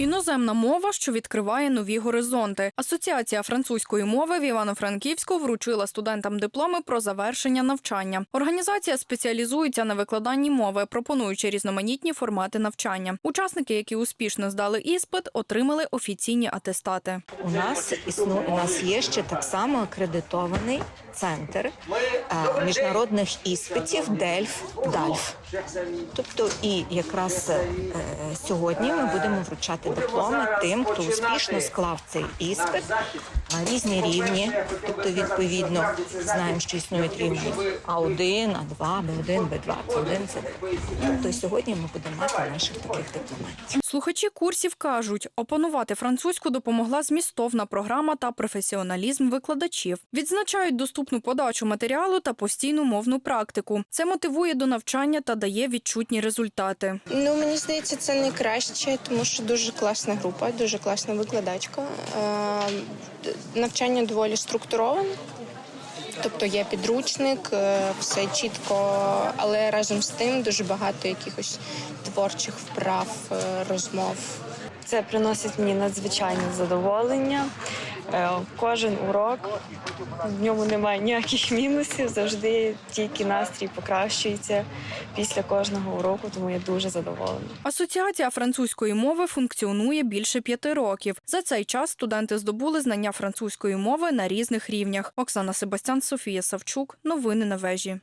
Іноземна мова, що відкриває нові горизонти. Асоціація французької мови в Івано-Франківську вручила студентам дипломи про завершення навчання. Організація спеціалізується на викладанні мови, пропонуючи різноманітні формати навчання. Учасники, які успішно здали іспит, отримали офіційні атестати. У нас існує у нас є ще так само акредитований центр е, міжнародних іспитів Дельф Дальф. Тобто, і якраз е, сьогодні ми будемо вручати дипломи тим, хто успішно склав цей іспит на різні рівні. Тобто, відповідно, знаємо, що існують рівні А1, А2, Б1, Б2, С1, С2. Тобто сьогодні ми будемо мати наших таких дипломатів. Слухачі курсів кажуть, опанувати французьку допомогла змістовна програма та професіоналізм викладачів. Відзначають доступну подачу матеріалу та постійну мовну практику. Це мотивує до навчання та дає відчутні результати. Ну мені здається, це найкраще, тому що дуже класна група, дуже класна викладачка. Е, Навчання доволі структуроване. Тобто є підручник, е, все чітко, але разом з тим дуже багато якихось творчих вправ, е, розмов. Це приносить мені надзвичайне задоволення. Е, Кожен урок в ньому немає ніяких мінусів. Завжди тільки настрій покращується після кожного уроку, тому я дуже задоволена. Асоціація французької мови функціонує більше п'яти років. За цей час студенти здобули знання французької мови на різних рівнях. Оксана Себастян, Софія Савчук. Новини на вежі.